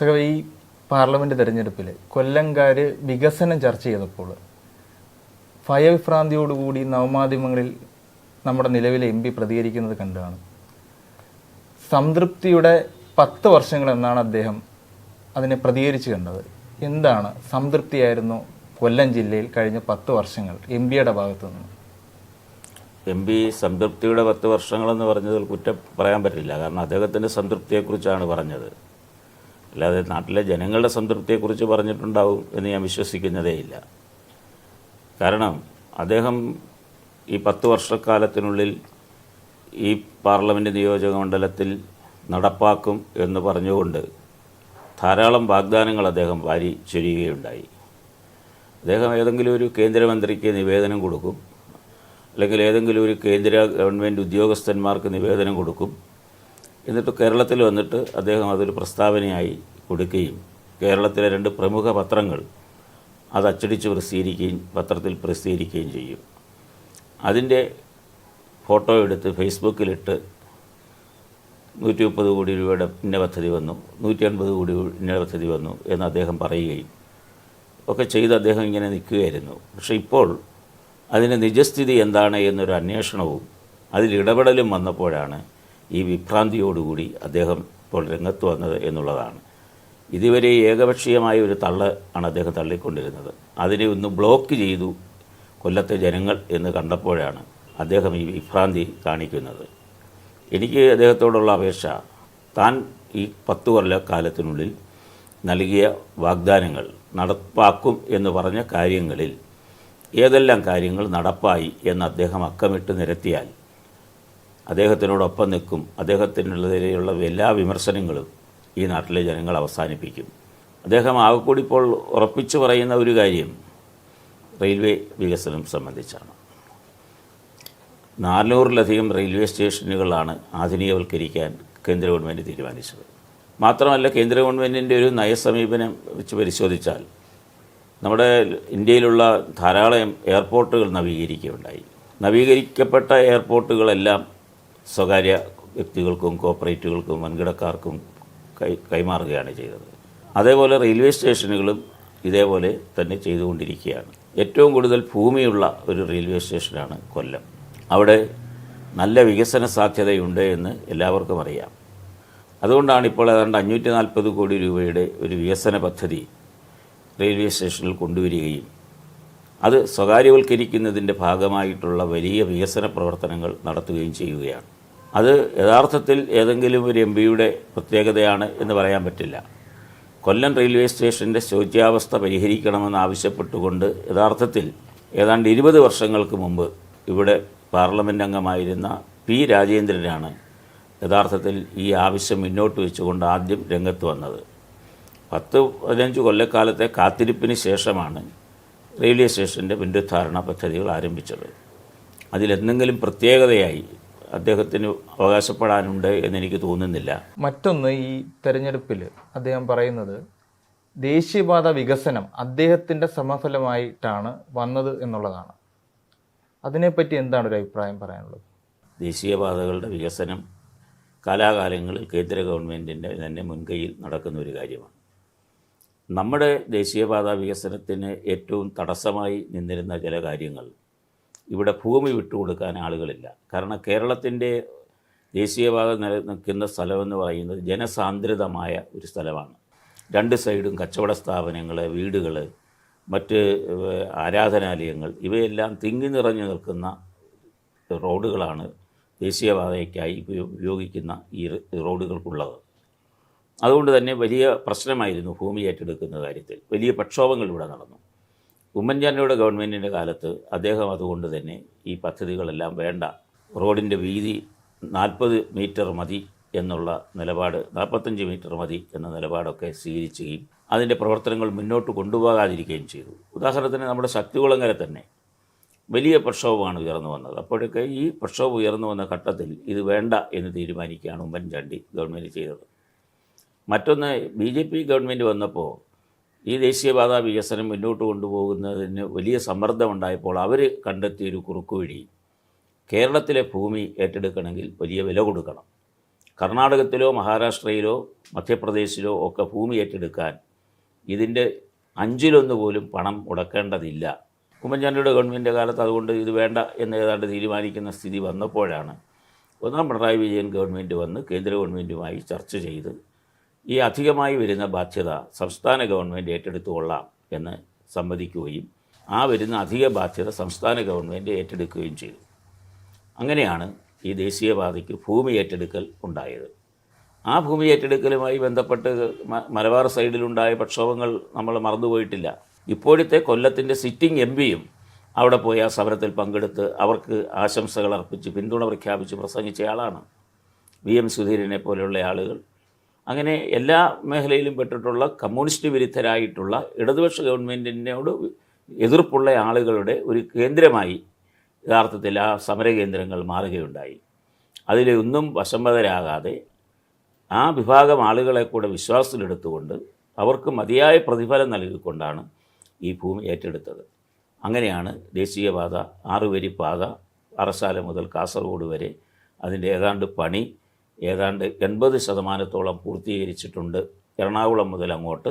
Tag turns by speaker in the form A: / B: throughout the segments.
A: സഹ ഈ പാർലമെന്റ് തെരഞ്ഞെടുപ്പിൽ കൊല്ലംകാർ വികസനം ചർച്ച ചെയ്തപ്പോൾ ഭയവിഭ്രാന്തിയോടുകൂടി നവമാധ്യമങ്ങളിൽ നമ്മുടെ നിലവിലെ എം പി പ്രതികരിക്കുന്നത് കണ്ടാണ്. സംതൃപ്തിയുടെ പത്ത് വർഷങ്ങൾ എന്നാണ് അദ്ദേഹം അതിനെ പ്രതികരിച്ച് കണ്ടത്. എന്താണ് സംതൃപ്തിയായിരുന്നു കൊല്ലം ജില്ലയിൽ കഴിഞ്ഞ പത്ത് വർഷങ്ങൾ എം പിയുടെ ഭാഗത്തു നിന്ന്?
B: എം പി സംതൃപ്തിയുടെ പത്ത് വർഷങ്ങളെന്ന് പറഞ്ഞതിൽ കുറ്റം പറയാൻ പറ്റില്ല. കാരണം അദ്ദേഹത്തിന്റെ സംതൃപ്തിയെക്കുറിച്ചാണ് പറഞ്ഞത്. അല്ലാതെ നാട്ടിലെ ജനങ്ങളുടെ സംതൃപ്തിയെക്കുറിച്ച് പറഞ്ഞിട്ടുണ്ടാവും എന്ന് ഞാൻ വിശ്വസിക്കുന്നതേയില്ല കാരണം അദ്ദേഹം ഈ പത്ത് വർഷക്കാലത്തിനുള്ളിൽ ഈ പാർലമെന്റ് നിയോജക മണ്ഡലത്തിൽ നടപ്പാക്കും എന്ന് പറഞ്ഞുകൊണ്ട് ധാരാളം വാഗ്ദാനങ്ങൾ അദ്ദേഹം വാരി ചൊരിയുകയുണ്ടായി. അദ്ദേഹം ഏതെങ്കിലും ഒരു കേന്ദ്രമന്ത്രിക്ക് നിവേദനം കൊടുക്കും അല്ലെങ്കിൽ ഏതെങ്കിലും ഒരു കേന്ദ്ര ഗവൺമെന്റ് ഉദ്യോഗസ്ഥന്മാർക്ക് നിവേദനം കൊടുക്കും എന്നിട്ട് കേരളത്തിൽ വന്നിട്ട് അദ്ദേഹം അതൊരു പ്രസ്താവനയായി കൊടുക്കുകയും കേരളത്തിലെ രണ്ട് പ്രമുഖ പത്രങ്ങൾ അത് അച്ചടിച്ച് പ്രസിദ്ധീകരിക്കുകയും പത്രത്തിൽ പ്രസിദ്ധീകരിക്കുകയും ചെയ്യും. അതിന്റെ ഫോട്ടോ എടുത്ത് ഫേസ്ബുക്കിലിട്ട് നൂറ്റി മുപ്പത് കോടി രൂപയുടെ ഇന്ന പദ്ധതി വന്നു നൂറ്റി അൻപത് കോടി ഇന്ന പദ്ധതി വന്നു എന്ന് അദ്ദേഹം പറയുകയും ഒക്കെ ചെയ്ത് അദ്ദേഹം ഇങ്ങനെ നിൽക്കുകയായിരുന്നു. പക്ഷേ ഇപ്പോൾ അതിന്റെ നിജസ്ഥിതി എന്താണ് എന്നൊരു അന്വേഷണവും അതിൽ ഇടപെടലും വന്നപ്പോഴാണ് ഈ വിഭ്രാന്തിയോടുകൂടി അദ്ദേഹം ഇപ്പോൾ രംഗത്ത് വന്നത് എന്നുള്ളതാണ്. ഇതുവരെ ഏകപക്ഷീയമായ ഒരു തള്ള് ആണ് അദ്ദേഹം തള്ളിക്കൊണ്ടിരുന്നത്. അതിനെ ഒന്ന് ബ്ലോക്ക് ചെയ്തു കൊല്ലത്തെ ജനങ്ങൾ എന്ന് കണ്ടപ്പോഴാണ് അദ്ദേഹം ഈ വിഭ്രാന്തി കാണിക്കുന്നത്. എനിക്ക് അദ്ദേഹത്തോടുള്ള അപേക്ഷ താൻ ഈ പത്ത് കൊല്ല കാലത്തിനുള്ളിൽ നൽകിയ വാഗ്ദാനങ്ങൾ നടപ്പാക്കും എന്ന് പറഞ്ഞ കാര്യങ്ങളിൽ ഏതെല്ലാം കാര്യങ്ങൾ നടപ്പായി എന്ന് അദ്ദേഹം അക്കമിട്ട് നിരത്തിയാൽ അദ്ദേഹത്തിനോടൊപ്പം നിൽക്കും. അദ്ദേഹത്തിനുള്ളതിലുള്ള എല്ലാ വിമർശനങ്ങളും ഈ നാട്ടിലെ ജനങ്ങൾ അവസാനിപ്പിക്കും. അദ്ദേഹം ആകെക്കൂടി ഇപ്പോൾ ഉറപ്പിച്ചു പറയുന്ന ഒരു കാര്യം റെയിൽവേ വികസനം സംബന്ധിച്ചാണ്. നാനൂറിലധികം റെയിൽവേ സ്റ്റേഷനുകളാണ് ആധുനികവൽക്കരിക്കാൻ കേന്ദ്ര ഗവൺമെന്റ് തീരുമാനിച്ചത്. മാത്രമല്ല കേന്ദ്ര ഗവൺമെന്റിന്റെ ഒരു നയസമീപനം വെച്ച് പരിശോധിച്ചാൽ നമ്മുടെ ഇന്ത്യയിലുള്ള ധാരാളം എയർപോർട്ടുകൾ നവീകരിക്കുകയുണ്ടായി. നവീകരിക്കപ്പെട്ട എയർപോർട്ടുകളെല്ലാം സ്വകാര്യ വ്യക്തികൾക്കും കോപ്പറേറ്റുകൾക്കും വൻകിടക്കാർക്കും കൈ കൈമാറുകയാണ് ചെയ്തത്. അതേപോലെ റെയിൽവേ സ്റ്റേഷനുകളും ഇതേപോലെ തന്നെ ചെയ്തുകൊണ്ടിരിക്കുകയാണ്. ഏറ്റവും കൂടുതൽ ഭൂമിയുള്ള ഒരു റെയിൽവേ സ്റ്റേഷനാണ് കൊല്ലം. അവിടെ നല്ല വികസന സാധ്യതയുണ്ട് എന്ന് എല്ലാവർക്കും അറിയാം. അതുകൊണ്ടാണ് ഇപ്പോൾ ഏതാണ്ട് അഞ്ഞൂറ്റി നാൽപ്പത് കോടി രൂപയുടെ ഒരു വികസന പദ്ധതി റെയിൽവേ സ്റ്റേഷനിൽ കൊണ്ടുവരികയും അത് സ്വകാര്യവൽക്കരിക്കുന്നതിന്റെ ഭാഗമായിട്ടുള്ള വലിയ വികസന പ്രവർത്തനങ്ങൾ നടത്തുകയും ചെയ്യുകയാണ്. അത് യഥാർത്ഥത്തിൽ ഏതെങ്കിലും ഒരു എം പിയുടെ പ്രത്യേകതയാണ് എന്ന് പറയാൻ പറ്റില്ല. കൊല്ലം റെയിൽവേ സ്റ്റേഷന്റെ ശോച്യാവസ്ഥ പരിഹരിക്കണമെന്ന് ആവശ്യപ്പെട്ടുകൊണ്ട് യഥാർത്ഥത്തിൽ ഏതാണ്ട് ഇരുപത് വർഷങ്ങൾക്ക് മുമ്പ് ഇവിടെ പാർലമെന്റ് അംഗമായിരുന്ന പി രാജേന്ദ്രനാണ് യഥാർത്ഥത്തിൽ ഈ ആവശ്യം മുന്നോട്ട് വെച്ചുകൊണ്ട് ആദ്യം രംഗത്ത് വന്നത്. പത്ത് പതിനഞ്ച് കൊല്ലക്കാലത്തെ കാത്തിരിപ്പിന് ശേഷമാണ് റെയിൽവേ സ്റ്റേഷന്റെ പുനരുദ്ധാരണ പദ്ധതികൾ ആരംഭിച്ചത്. അതിലെന്തെങ്കിലും പ്രത്യേകതയായി അദ്ദേഹത്തിന് അവകാശപ്പെടാനുണ്ട് എന്നെനിക്ക് തോന്നുന്നില്ല.
A: മറ്റൊന്ന് ഈ തെരഞ്ഞെടുപ്പിൽ അദ്ദേഹം പറയുന്നത് ദേശീയപാത വികസനം അദ്ദേഹത്തിന്റെ സമഫലമായിട്ടാണ് വന്നത് എന്നുള്ളതാണ്. അതിനെപ്പറ്റി എന്താണ് ഒരു അഭിപ്രായം പറയാനുള്ളത്?
B: ദേശീയപാതകളുടെ വികസനം കാലാകാലങ്ങളിൽ കേന്ദ്ര ഗവൺമെന്റിന്റെ തന്നെ മുൻകൈയിൽ നടക്കുന്ന ഒരു കാര്യമാണ്. നമ്മുടെ ദേശീയപാത വികസനത്തിന് ഏറ്റവും തടസ്സമായി നിന്നിരുന്ന ചില കാര്യങ്ങൾ ഇവിടെ ഭൂമി വിട്ടുകൊടുക്കാൻ ആളുകളില്ല. കാരണം കേരളത്തിന്റെ ദേശീയപാത നിലനിൽക്കുന്ന സ്ഥലമെന്ന് പറയുന്നത് ജനസാന്ദ്രിതമായ ഒരു സ്ഥലമാണ്. രണ്ട് സൈഡും കച്ചവട സ്ഥാപനങ്ങൾ വീടുകൾ മറ്റ് ആരാധനാലയങ്ങൾ ഇവയെല്ലാം തിങ്ങി നിറഞ്ഞു നിൽക്കുന്ന റോഡുകളാണ് ദേശീയപാതയ്ക്കായി ഉപയോഗിക്കുന്ന ഈ റോഡുകൾക്കുള്ളത്. അതുകൊണ്ട് തന്നെ വലിയ പ്രശ്നമായിരുന്നു ഭൂമി ഏറ്റെടുക്കുന്ന കാര്യത്തിൽ. വലിയ പ്രക്ഷോഭങ്ങൾ ഇവിടെ നടന്നു. ഉമ്മൻചാണ്ടിയുടെ ഗവൺമെന്റിന്റെ കാലത്ത് അദ്ദേഹം അതുകൊണ്ട് തന്നെ ഈ പദ്ധതികളെല്ലാം വേണ്ട. റോഡിന്റെ വീതി നാൽപ്പത് മീറ്റർ മതി എന്നുള്ള നിലപാട് നാൽപ്പത്തഞ്ച് മീറ്റർ മതി എന്ന നിലപാടൊക്കെ സ്വീകരിക്കുകയും അതിന്റെ പ്രവർത്തനങ്ങൾ മുന്നോട്ട് കൊണ്ടുപോകാതിരിക്കുകയും ചെയ്തു. ഉദാഹരണത്തിന് നമ്മുടെ ശക്തികുളങ്ങര തന്നെ വലിയ പ്രക്ഷോഭമാണ് ഉയർന്നു വന്നത്. അപ്പോഴൊക്കെ ഈ പ്രക്ഷോഭം ഉയർന്നു വന്ന ഘട്ടത്തിൽ ഇത് വേണ്ട എന്ന് തീരുമാനിക്കുകയാണ് ഉമ്മൻചാണ്ടി ഗവൺമെന്റ് ചെയ്തത്. മറ്റൊന്ന് ബി ജെ പി ഗവൺമെന്റ് വന്നപ്പോൾ ഈ ദേശീയപാത വികസനം മുന്നോട്ട് കൊണ്ടുപോകുന്നതിന് വലിയ സമ്മർദ്ദമുണ്ടായപ്പോൾ അവർ കണ്ടെത്തിയൊരു കുറുക്കുവഴി കേരളത്തിലെ ഭൂമി ഏറ്റെടുക്കണമെങ്കിൽ വലിയ വില കൊടുക്കണം. കർണാടകത്തിലോ മഹാരാഷ്ട്രയിലോ മധ്യപ്രദേശിലോ ഒക്കെ ഭൂമി ഏറ്റെടുക്കാൻ ഇതിന്റെ അഞ്ചിലൊന്ന് പോലും പണം മുടക്കേണ്ടതില്ല. ഉമ്മൻചാണ്ടിയുടെ ഗവൺമെന്റ് കാലത്ത് അതുകൊണ്ട് ഇത് വേണ്ട എന്ന് ഏതാണ്ട് തീരുമാനിക്കുന്ന സ്ഥിതി വന്നപ്പോഴാണ് ഒന്നാം പിണറായി വിജയൻ ഗവൺമെന്റ് വന്ന് കേന്ദ്ര ഗവൺമെന്റുമായി ചർച്ച ചെയ്ത് ഈ അധികമായി വരുന്ന ബാധ്യത സംസ്ഥാന ഗവൺമെന്റ് ഏറ്റെടുത്തുകൊള്ളാം എന്ന് സമ്മതിക്കുകയും ആ വരുന്ന അധിക ബാധ്യത സംസ്ഥാന ഗവൺമെന്റ് ഏറ്റെടുക്കുകയും ചെയ്തു. അങ്ങനെയാണ് ഈ ദേശീയപാതയ്ക്ക് ഭൂമി ഏറ്റെടുക്കൽ ഉണ്ടായത്. ആ ഭൂമി ഏറ്റെടുക്കലുമായി ബന്ധപ്പെട്ട് മലബാർ സൈഡിലുണ്ടായ പ്രക്ഷോഭങ്ങൾ നമ്മൾ മറന്നുപോയിട്ടില്ല. ഇപ്പോഴത്തെ കൊല്ലത്തിന്റെ സിറ്റിംഗ് എം പിയും അവിടെ പോയി ആ സമരത്തിൽ പങ്കെടുത്ത് അവർക്ക് ആശംസകൾ അർപ്പിച്ച് പിന്തുണ പ്രഖ്യാപിച്ച് പ്രസംഗിച്ചയാളാണ് വി എം സുധീരനെ പോലെയുള്ള ആളുകൾ. അങ്ങനെ എല്ലാ മേഖലയിലും പെട്ടിട്ടുള്ള കമ്മ്യൂണിസ്റ്റ് വിരുദ്ധരായിട്ടുള്ള ഇടതുപക്ഷ ഗവൺമെന്റിനോട് എതിർപ്പുള്ള ആളുകളുടെ ഒരു കേന്ദ്രമായി യഥാർത്ഥത്തിൽ ആ സമരകേന്ദ്രങ്ങൾ മാറുകയുണ്ടായി. അതിലൊന്നും വശംവതരാകാതെ ആ വിഭാഗം ആളുകളെ കൂടെ വിശ്വാസത്തിലെടുത്തുകൊണ്ട് അവർക്ക് മതിയായ പ്രതിഫലം നൽകിക്കൊണ്ടാണ് ഈ ഭൂമി ഏറ്റെടുത്തത്. അങ്ങനെയാണ് ദേശീയപാത ആറുവരി പാത അറസാല മുതൽ കാസർഗോഡ് വരെ അതിന്റെ ഏതാണ്ട് പണി ഏതാണ്ട് എൺപത് ശതമാനത്തോളം പൂർത്തീകരിച്ചിട്ടുണ്ട് എറണാകുളം മുതൽ അങ്ങോട്ട്.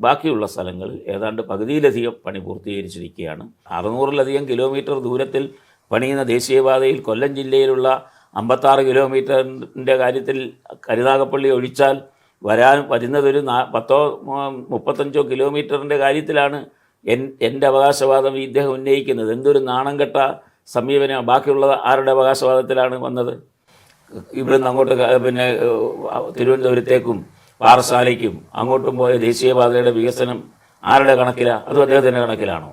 B: ബാക്കിയുള്ള സ്ഥലങ്ങളിൽ ഏതാണ്ട് പകുതിയിലധികം പണി പൂർത്തീകരിച്ചിരിക്കുകയാണ്. അറുന്നൂറിലധികം കിലോമീറ്റർ ദൂരത്തിൽ പണിയുന്ന ദേശീയപാതയിൽ കൊല്ലം ജില്ലയിലുള്ള അമ്പത്താറ് കിലോമീറ്ററിന്റെ കാര്യത്തിൽ കരുനാഗപ്പള്ളി ഒഴിച്ചാൽ വരാൻ വരുന്നതൊരു നാ പത്തോ മുപ്പത്തഞ്ചോ കിലോമീറ്ററിന്റെ കാര്യത്തിലാണ് എൻ എന്റെ അവകാശവാദം ഇദ്ദേഹം ഉന്നയിക്കുന്നത്. എന്തൊരു നാണം കെട്ട സമീപനം ബാക്കിയുള്ള ആരുടെ അവകാശവാദത്തിലാണ് വന്നത്? ഇവിടുന്ന് അങ്ങോട്ട് പിന്നെ തിരുവനന്തപുരത്തേക്കും പാറശാലയ്ക്കും അങ്ങോട്ടും പോയ ദേശീയപാതയുടെ വികസനം ആരുടെ കണക്കിലാണ് അതും അദ്ദേഹത്തിന്റെ കണക്കിലാണോ?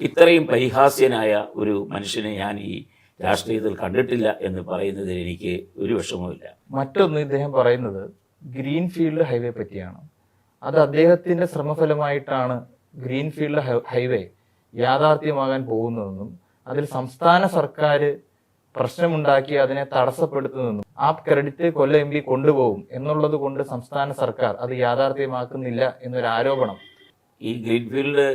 B: ഇത്രയും പരിഹാസ്യനായ ഒരു മനുഷ്യനെ ഞാൻ ഈ രാഷ്ട്രീയത്തിൽ കണ്ടിട്ടില്ല എന്ന് പറയുന്നതിൽ എനിക്ക് ഒരു വിഷമവുമില്ല.
A: മറ്റൊന്ന് ഇദ്ദേഹം പറയുന്നത് ഗ്രീൻഫീൽഡ് ഹൈവേ പറ്റിയാണ്. അത് അദ്ദേഹത്തിന്റെ ശ്രമഫലമായിട്ടാണ് ഗ്രീൻഫീൽഡ് ഹൈവേ യാഥാർത്ഥ്യമാകാൻ പോകുന്നതെന്നും അതിൽ സംസ്ഥാന സർക്കാർ പ്രശ്നമുണ്ടാക്കി അതിനെ തടസ്സപ്പെടുത്തുന്നു ആ ക്രെഡിറ്റ് കൊല്ലം എം പി കൊണ്ടുപോകും എന്നുള്ളത് കൊണ്ട് സംസ്ഥാന സർക്കാർ അത് യാഥാർത്ഥ്യമാക്കുന്നില്ല എന്നൊരു ആരോപണം.
B: ഈ ഗ്രീൻഫീൽഡ്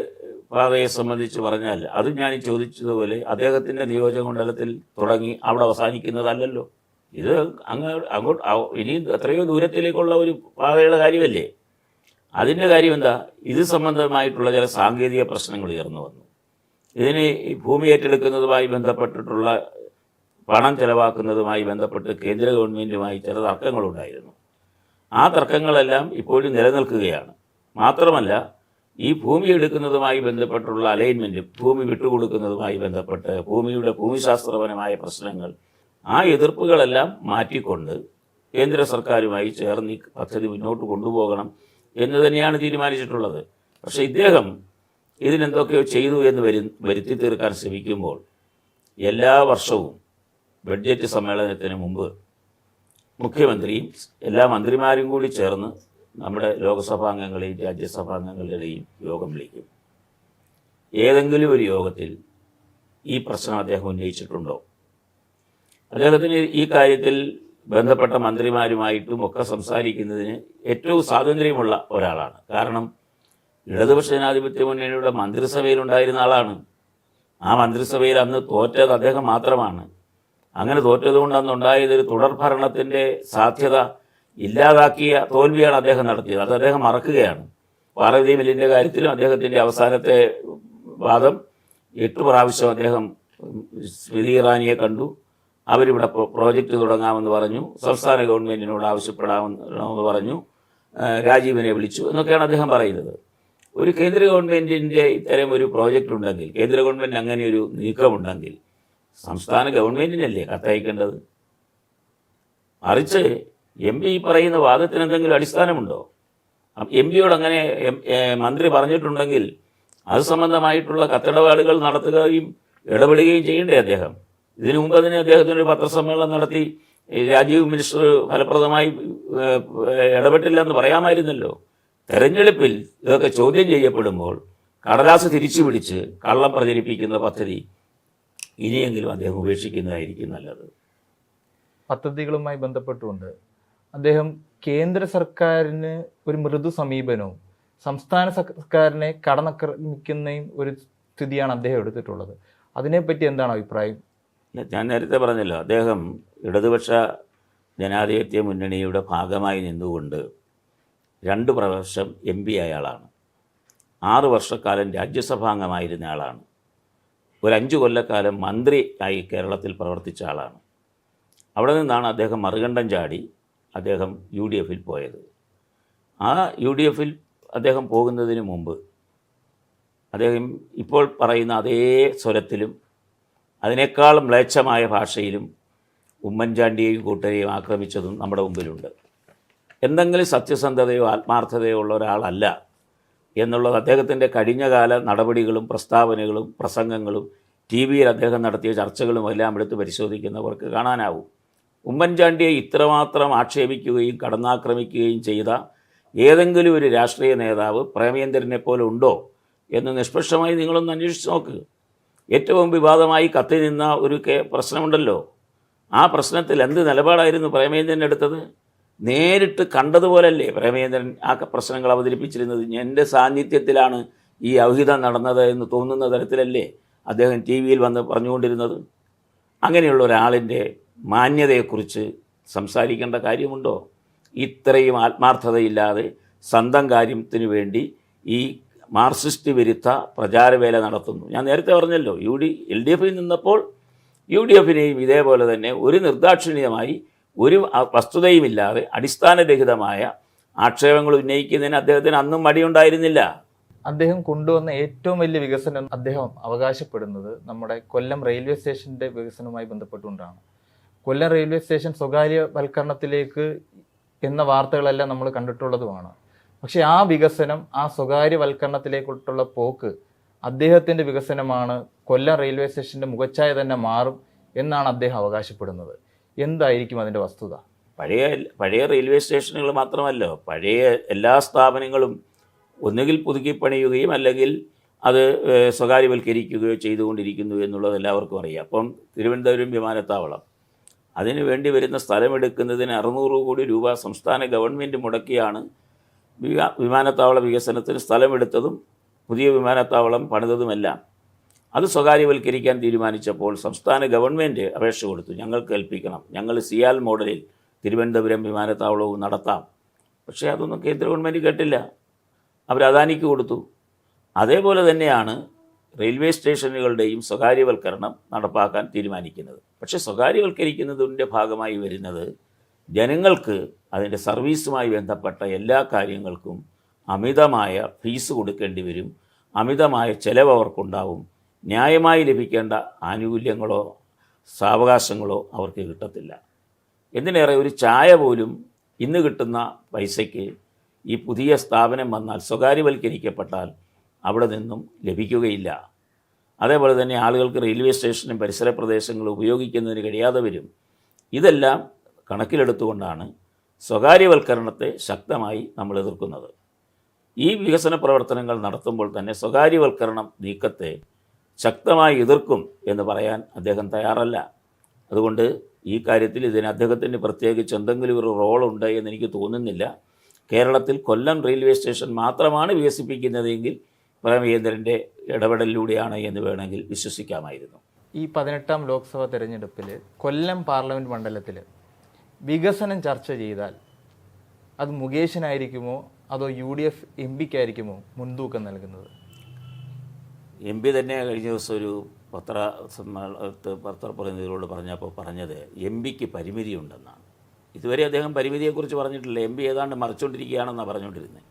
B: പാതയെ സംബന്ധിച്ച് പറഞ്ഞാൽ അത് ഞാൻ ചോദിച്ചതുപോലെ അദ്ദേഹത്തിന്റെ നിയോജക മണ്ഡലത്തിൽ തുടങ്ങി അവിടെ അവസാനിക്കുന്നതല്ലല്ലോ. ഇത് അങ്ങ് അങ്ങോട്ട് ഇനി എത്രയോ ദൂരത്തിലേക്കുള്ള ഒരു പാതയുടെ കാര്യമല്ലേ? അതിന്റെ കാര്യം എന്താ ഇത് സംബന്ധമായിട്ടുള്ള ചില സാങ്കേതിക പ്രശ്നങ്ങൾ ഉയർന്നു വന്നു. ഇതിന് ഈ ഭൂമി ഏറ്റെടുക്കുന്നതുമായി ബന്ധപ്പെട്ടിട്ടുള്ള പണം ചെലവാക്കുന്നതുമായി ബന്ധപ്പെട്ട് കേന്ദ്ര ഗവൺമെന്റുമായി ചില തർക്കങ്ങളുണ്ടായിരുന്നു. ആ തർക്കങ്ങളെല്ലാം ഇപ്പോഴും നിലനിൽക്കുകയാണ്. മാത്രമല്ല ഈ ഭൂമി എടുക്കുന്നതുമായി ബന്ധപ്പെട്ടുള്ള അലൈൻമെന്റ് ഭൂമി വിട്ടുകൊടുക്കുന്നതുമായി ബന്ധപ്പെട്ട് ഭൂമിയുടെ ഭൂമിശാസ്ത്രപരമായ പ്രശ്നങ്ങൾ ആ എതിർപ്പുകളെല്ലാം മാറ്റിക്കൊണ്ട് കേന്ദ്ര സർക്കാരുമായി ചേർന്ന് ഈ പദ്ധതി മുന്നോട്ട് കൊണ്ടുപോകണം എന്ന് തന്നെയാണ് തീരുമാനിച്ചിട്ടുള്ളത്. പക്ഷേ ഇദ്ദേഹം ഇതിനെന്തൊക്കെയോ ചെയ്തു എന്ന് വരു വരുത്തി തീർക്കാൻ ശ്രമിക്കുമ്പോൾ എല്ലാ വർഷവും ബഡ്ജറ്റ് സമ്മേളനത്തിന് മുമ്പ് മുഖ്യമന്ത്രിയും എല്ലാ മന്ത്രിമാരും കൂടി ചേർന്ന് നമ്മുടെ ലോക്സഭാംഗങ്ങളെയും രാജ്യസഭാംഗങ്ങളുടെയും യോഗം വിളിക്കും. ഏതെങ്കിലും ഒരു യോഗത്തിൽ ഈ പ്രശ്നം അദ്ദേഹം ഉന്നയിച്ചിട്ടുണ്ടോ? അദ്ദേഹത്തിന് ഈ കാര്യത്തിൽ ബന്ധപ്പെട്ട മന്ത്രിമാരുമായിട്ടും ഒക്കെ സംസാരിക്കുന്നതിന് ഏറ്റവും സ്വാതന്ത്ര്യമുള്ള ഒരാളാണ്. കാരണം ഇടതുപക്ഷ ജനാധിപത്യ മുന്നണിയുടെ മന്ത്രിസഭയിലുണ്ടായിരുന്ന ആളാണ്. ആ മന്ത്രിസഭയിൽ അന്ന് തോറ്റത് അദ്ദേഹം മാത്രമാണ്. അങ്ങനെ തോറ്റതുകൊണ്ട് തുടർ ഭരണത്തിന്റെ സാധ്യത ഇല്ലാതാക്കിയ തോൽവിയാണ് അദ്ദേഹം നടത്തിയത്. അത് അദ്ദേഹം മറക്കുകയാണ്. പാർവതി മില്ലിന്റെ കാര്യത്തിലും അദ്ദേഹത്തിന്റെ അവസാനത്തെ വാദം എട്ട് പ്രാവശ്യം അദ്ദേഹം സ്മൃതി ഇറാനിയെ കണ്ടു. അവരിവിടെ പ്രോജക്റ്റ് തുടങ്ങാമെന്ന് പറഞ്ഞു. സംസ്ഥാന ഗവൺമെന്റിനോട് ആവശ്യപ്പെടാമെന്ന് പറഞ്ഞു. രാജീവിനെ വിളിച്ചു എന്നൊക്കെയാണ് അദ്ദേഹം പറയുന്നത്. ഒരു കേന്ദ്ര ഗവൺമെന്റിന്റെ ഇത്തരം ഒരു പ്രോജക്റ്റ് ഉണ്ടെങ്കിൽ കേന്ദ്ര ഗവൺമെന്റ് അങ്ങനെ ഒരു നീക്കമുണ്ടെങ്കിൽ സംസ്ഥാന ഗവൺമെന്റിനല്ലേ കത്തയക്കേണ്ടത്? മറിച്ച് എം പി പറയുന്ന വാദത്തിന് എന്തെങ്കിലും അടിസ്ഥാനമുണ്ടോ? എം പിയോട് അങ്ങനെ മന്ത്രി പറഞ്ഞിട്ടുണ്ടെങ്കിൽ അത് സംബന്ധമായിട്ടുള്ള കത്തിടപാടുകൾ നടത്തുകയും ഇടപെടുകയും ചെയ്യണ്ടേ അദ്ദേഹം? ഇതിനു മുമ്പ് തന്നെ അദ്ദേഹത്തിന് ഒരു പത്രസമ്മേളനം നടത്തി രാജീവ് മിനിസ്റ്റർ ഫലപ്രദമായി ഇടപെട്ടില്ല എന്ന് പറയാമായിരുന്നല്ലോ. തെരഞ്ഞെടുപ്പിൽ ഇതൊക്കെ ചോദ്യം ചെയ്യപ്പെടുമ്പോൾ കടലാസ് തിരിച്ചു പിടിച്ച് കള്ളം പ്രചരിപ്പിക്കുന്ന പദ്ധതി ഇനിയെങ്കിലും അദ്ദേഹം ഉപേക്ഷിക്കുന്നതായിരിക്കും നല്ലത്.
A: പദ്ധതികളുമായി ബന്ധപ്പെട്ടുകൊണ്ട് അദ്ദേഹം കേന്ദ്ര സർക്കാരിന് ഒരു മൃദു സമീപനവും സംസ്ഥാന സർക്കാരിനെ കടന്നാക്രമിക്കുന്നതും ഒരു സ്ഥിതിയാണ് അദ്ദേഹം എടുത്തിട്ടുള്ളത്. അതിനെപ്പറ്റി എന്താണ് അഭിപ്രായം?
B: ഞാൻ നേരത്തെ പറഞ്ഞല്ലോ അദ്ദേഹം ഇടതുപക്ഷ ജനാധിപത്യ മുന്നണിയുടെ ഭാഗമായി നിന്നുകൊണ്ട് രണ്ട് പ്രാവശ്യം എം പി ആയ ആളാണ്. ആറ് വർഷക്കാലം രാജ്യസഭാംഗമായിരുന്ന ആളാണ്. ഒരു കൊല്ലക്കാലം മന്ത്രി ആയി കേരളത്തിൽ പ്രവർത്തിച്ച ആളാണ്. അവിടെ നിന്നാണ് അദ്ദേഹം മറുകണ്ഠം ചാടി അദ്ദേഹം യു ഡി എഫിൽ പോയത്. ആ യു ഡി എഫിൽ അദ്ദേഹം പോകുന്നതിന് മുമ്പ് അദ്ദേഹം ഇപ്പോൾ പറയുന്ന അതേ സ്വരത്തിലും അതിനേക്കാൾ മ്ലേച്ഛമായ ഭാഷയിലും ഉമ്മൻചാണ്ടിയെയും കൂട്ടരെയും ആക്രമിച്ചതും നമ്മുടെ മുമ്പിലുണ്ട്. എന്തെങ്കിലും സത്യസന്ധതയോ ആത്മാർത്ഥതയോ ഉള്ള ഒരാളല്ല എന്നുള്ളത് അദ്ദേഹത്തിന്റെ കഴിഞ്ഞകാല നടപടികളും പ്രസ്താവനകളും പ്രസംഗങ്ങളും ടി വിയിൽ അദ്ദേഹം നടത്തിയ ചർച്ചകളും എല്ലാം എടുത്ത് പരിശോധിക്കുന്നവർക്ക് കാണാനാവും. ഉമ്മൻചാണ്ടിയെ ഇത്രമാത്രം ആക്ഷേപിക്കുകയും കടന്നാക്രമിക്കുകയും ചെയ്ത ഏതെങ്കിലും ഒരു രാഷ്ട്രീയ നേതാവ് പ്രേമേന്ദ്രനെ പോലെ ഉണ്ടോ എന്ന് നിഷ്പക്ഷമായി നിങ്ങളൊന്ന് അന്വേഷിച്ച് നോക്കുക ഏറ്റവും വിവാദമായി കത്തി നിന്ന ഒരു പ്രശ്നമുണ്ടല്ലോ. ആ പ്രശ്നത്തിൽ എന്ത് നിലപാടായിരുന്നു പ്രേമേന്ദ്രൻ എടുത്തത്? നേരിട്ട് കണ്ടതുപോലല്ലേ പ്രേമേന്ദ്രൻ ആ പ്രശ്നങ്ങൾ അവതരിപ്പിച്ചിരുന്നത്? എന്റെ സാന്നിധ്യത്തിലാണ് ഈ അവിഹിതം നടന്നത് എന്ന് തോന്നുന്ന തരത്തിലല്ലേ അദ്ദേഹം ടി വിയിൽ വന്ന് പറഞ്ഞുകൊണ്ടിരുന്നത്? അങ്ങനെയുള്ള ഒരാളിന്റെ മാന്യതയെക്കുറിച്ച് സംസാരിക്കേണ്ട കാര്യമുണ്ടോ? ഇത്രയും ആത്മാർത്ഥതയില്ലാതെ സ്വന്തം കാര്യത്തിന് വേണ്ടി ഈ മാർക്സിസ്റ്റ് വിരുദ്ധ പ്രചാരവേല നടത്തുന്നു. ഞാൻ നേരത്തെ പറഞ്ഞല്ലോ യു ഡി എൽ ഡി എഫിൽ നിന്നപ്പോൾ യു ഡി എഫിനെയും ഇതേപോലെ തന്നെ ഒരു നിർദാക്ഷിണ്യമായി ഒരു വസ്തുതയുമില്ലാതെ അടിസ്ഥാനരഹിതമായ ആക്ഷേപങ്ങൾ ഉന്നയിക്കുന്നതിന് അദ്ദേഹത്തിന് അന്നും മടിയുണ്ടായിരുന്നില്ല.
A: അദ്ദേഹം കൊണ്ടുവന്ന ഏറ്റവും വലിയ വികസനം അദ്ദേഹം അവകാശപ്പെടുന്നത് നമ്മുടെ കൊല്ലം റെയിൽവേ സ്റ്റേഷന്റെ വികസനവുമായി ബന്ധപ്പെട്ടുകൊണ്ടാണ്. കൊല്ലം റെയിൽവേ സ്റ്റേഷൻ സ്വകാര്യവൽക്കരണത്തിലേക്ക് എന്ന വാർത്തകളെല്ലാം നമ്മൾ കണ്ടിട്ടുള്ളതുമാണ്. പക്ഷേ ആ വികസനം ആ സ്വകാര്യവൽക്കരണത്തിലേക്കുള്ള പോക്ക് അദ്ദേഹത്തിന്റെ വികസനമാണ് കൊല്ലം റെയിൽവേ സ്റ്റേഷന്റെ മുഖച്ഛായ തന്നെ മാറും എന്നാണ് അദ്ദേഹം അവകാശപ്പെടുന്നത്. എന്തായിരിക്കും അതിന്റെ വസ്തുത?
B: പഴയ പഴയ റെയിൽവേ സ്റ്റേഷനുകൾ മാത്രമല്ല പഴയ എല്ലാ സ്ഥാപനങ്ങളും ഒന്നുകിൽ പുതുക്കി പണിയുകയും അല്ലെങ്കിൽ അത് സ്വകാര്യവൽക്കരിക്കുകയോ ചെയ്തുകൊണ്ടിരിക്കുന്നു എന്നുള്ളത് എല്ലാവർക്കും അറിയാം. അപ്പം തിരുവനന്തപുരം വിമാനത്താവളം അതിനു വേണ്ടി വരുന്ന സ്ഥലമെടുക്കുന്നതിന് അറുന്നൂറ് കോടി രൂപ സംസ്ഥാന ഗവൺമെന്റ് മുടക്കിയാണ് വിമാ- വിമാനത്താവള വികസനത്തിന് സ്ഥലമെടുത്തതും പുതിയ വിമാനത്താവളം പണിതതുമെല്ലാം. അത് സ്വകാര്യവൽക്കരിക്കാൻ തീരുമാനിച്ചപ്പോൾ സംസ്ഥാന ഗവൺമെന്റ് അപേക്ഷ കൊടുത്തു. ഞങ്ങൾക്ക് ഏൽപ്പിക്കണം ഞങ്ങൾ സിയാൽ മോഡലിൽ തിരുവനന്തപുരം വിമാനത്താവളവും നടത്താം. പക്ഷേ അതൊന്നും കേന്ദ്ര ഗവൺമെന്റ് കേട്ടില്ല. അവർ അദാനിക്ക് കൊടുത്തു. അതേപോലെ തന്നെയാണ് റെയിൽവേ സ്റ്റേഷനുകളുടെയും സ്വകാര്യവൽക്കരണം നടപ്പാക്കാൻ തീരുമാനിക്കുന്നത്. പക്ഷേ സ്വകാര്യവൽക്കരിക്കുന്നതിന്റെ ഭാഗമായി വരുന്നത് ജനങ്ങൾക്ക് അതിന്റെ സർവീസുമായി ബന്ധപ്പെട്ട എല്ലാ കാര്യങ്ങൾക്കും അമിതമായ ഫീസ് കൊടുക്കേണ്ടി വരും. അമിതമായ ചിലവ് അവർക്കുണ്ടാവും. ന്യായമായി ലഭിക്കേണ്ട ആനുകൂല്യങ്ങളോ സാവകാശങ്ങളോ അവർക്ക് കിട്ടത്തില്ല. എന്തിനേറെ ഒരു ചായ പോലും ഇന്ന് കിട്ടുന്ന പൈസയ്ക്ക് ഈ പുതിയ സ്ഥാപനം വന്നാൽ സ്വകാര്യവൽക്കരിക്കപ്പെട്ടാൽ അവിടെ നിന്നും ലഭിക്കുകയില്ല. അതേപോലെ തന്നെ ആളുകൾക്ക് റെയിൽവേ സ്റ്റേഷനും പരിസര പ്രദേശങ്ങളും ഉപയോഗിക്കുന്നതിന് കഴിയാതെ വരും. ഇതെല്ലാം കണക്കിലെടുത്തുകൊണ്ടാണ് സ്വകാര്യവൽക്കരണത്തെ ശക്തമായി നമ്മൾ എതിർക്കുന്നത്. ഈ വികസന പ്രവർത്തനങ്ങൾ നടത്തുമ്പോൾ തന്നെ സ്വകാര്യവൽക്കരണം നീക്കത്തെ ശക്തമായി എതിർക്കും എന്ന് പറയാൻ അദ്ദേഹം തയ്യാറല്ല. അതുകൊണ്ട് ഈ കാര്യത്തിൽ ഇതിന് അദ്ദേഹത്തിന് പ്രത്യേകിച്ച് എന്തെങ്കിലും ഒരു റോളുണ്ട് എന്ന് എനിക്ക് തോന്നുന്നില്ല. കേരളത്തിൽ കൊല്ലം റെയിൽവേ സ്റ്റേഷൻ മാത്രമാണ് വികസിപ്പിക്കുന്നതെങ്കിൽ പ്രേമചന്ദ്രന്റെ ഇടപെടലിലൂടെയാണ് എന്ന് വേണമെങ്കിൽ വിശ്വസിക്കാമായിരുന്നു.
A: ഈ പതിനെട്ടാം ലോക്സഭാ തെരഞ്ഞെടുപ്പിൽ കൊല്ലം പാർലമെന്റ് മണ്ഡലത്തിൽ വികസനം ചർച്ച ചെയ്താൽ അത് മുകേഷിനായിരിക്കുമോ? അതോ യു ഡി എഫ് എം പിക്കായിരിക്കുമോ? മുൻതൂക്കം നൽകുന്നത്.
B: എം പി തന്നെ കഴിഞ്ഞ ദിവസം ഒരു പത്ര സമ്മേളനത്ത് പത്രപ്രതിനിധികളോട് പറഞ്ഞപ്പോൾ പറഞ്ഞത് എം പിക്ക് പരിമിതിയുണ്ടെന്നാണ്. ഇതുവരെ അദ്ദേഹം പരിമിതിയെക്കുറിച്ച് പറഞ്ഞിട്ടില്ല. എം പി ഏതാണ്ട് മറിച്ചുകൊണ്ടിരിക്കുകയാണെന്നാണ് പറഞ്ഞുകൊണ്ടിരുന്നത്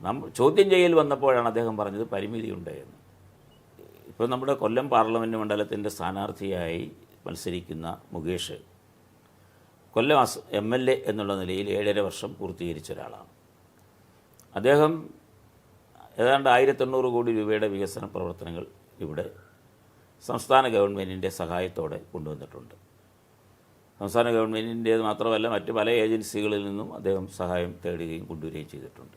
B: നമ്മൾ ചോദ്യം ചെയ്യൽ വന്നപ്പോഴാണ് അദ്ദേഹം പറഞ്ഞത് പരിമിതിയുണ്ട് എന്ന്. ഇപ്പോൾ നമ്മുടെ കൊല്ലം പാർലമെന്റ് മണ്ഡലത്തിന്റെ സ്ഥാനാർത്ഥിയായി മത്സരിക്കുന്ന Mukesh Kollam M L A എന്നുള്ള നിലയിൽ ഏഴര വർഷം പൂർത്തീകരിച്ച ഒരാളാണ്. അദ്ദേഹം ഏതാണ്ട് ആയിരത്തെണ്ണൂറ് കോടി രൂപയുടെ വികസന പ്രവർത്തനങ്ങൾ ഇവിടെ സംസ്ഥാന ഗവൺമെന്റിന്റെ സഹായത്തോടെ കൊണ്ടുവന്നിട്ടുണ്ട്. സംസ്ഥാന ഗവൺമെന്റിന്റേത് മാത്രമല്ല മറ്റ് പല ഏജൻസികളിൽ നിന്നും അദ്ദേഹം സഹായം തേടുകയും കൊണ്ടുവരികയും ചെയ്തിട്ടുണ്ട്.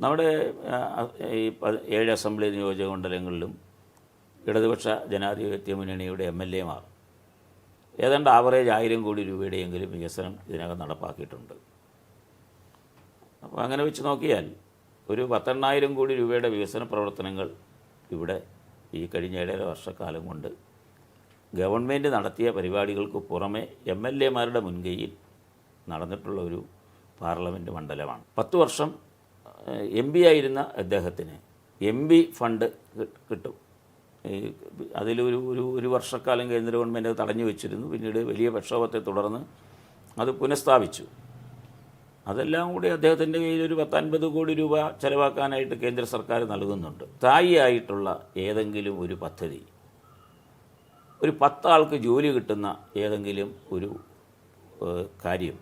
B: നമ്മുടെ ഈ ഏഴ് അസംബ്ലി നിയോജക മണ്ഡലങ്ങളിലും ഇടതുപക്ഷ ജനാധിപത്യ മുന്നണിയുടെ എം എൽ എമാർ ഏതാണ്ട് ആവറേജ് ആയിരം കോടി രൂപയുടെയെങ്കിലും വികസനം ഇതിനകം നടപ്പാക്കിയിട്ടുണ്ട്. അപ്പോൾ അങ്ങനെ വെച്ച് നോക്കിയാൽ ഒരു പത്തെണ്ണായിരം കോടി രൂപയുടെ വികസന പ്രവർത്തനങ്ങൾ ഇവിടെ ഈ കഴിഞ്ഞ ഏഴര വർഷക്കാലം കൊണ്ട് ഗവൺമെന്റ് നടത്തിയ പരിപാടികൾക്ക് പുറമെ എം എൽ എമാരുടെ മുൻകൈയിൽ നടന്നിട്ടുള്ള ഒരു പാർലമെന്റ് മണ്ഡലമാണ്. പത്ത് വർഷം എം പി ആയിരുന്ന അദ്ദേഹത്തിന് എം പി ഫണ്ട് കിട്ടും. അതിലൊരു ഒരു ഒരു വർഷക്കാലം കേന്ദ്ര ഗവൺമെന്റ് തടഞ്ഞു വെച്ചിരുന്നു. പിന്നീട് വലിയ പ്രക്ഷോഭത്തെ തുടർന്ന് അത് പുനഃസ്ഥാപിച്ചു. അതെല്ലാം കൂടി അദ്ദേഹത്തിന്റെ കയ്യിൽ ഒരു പത്തൻപത് കോടി രൂപ ചെലവാക്കാനായിട്ട് കേന്ദ്ര സർക്കാർ നൽകുന്നുണ്ട്. സ്ഥായിയായിട്ടുള്ള ഏതെങ്കിലും ഒരു പദ്ധതി ഒരു പത്താൾക്ക് ജോലി കിട്ടുന്ന ഏതെങ്കിലും ഒരു കാര്യം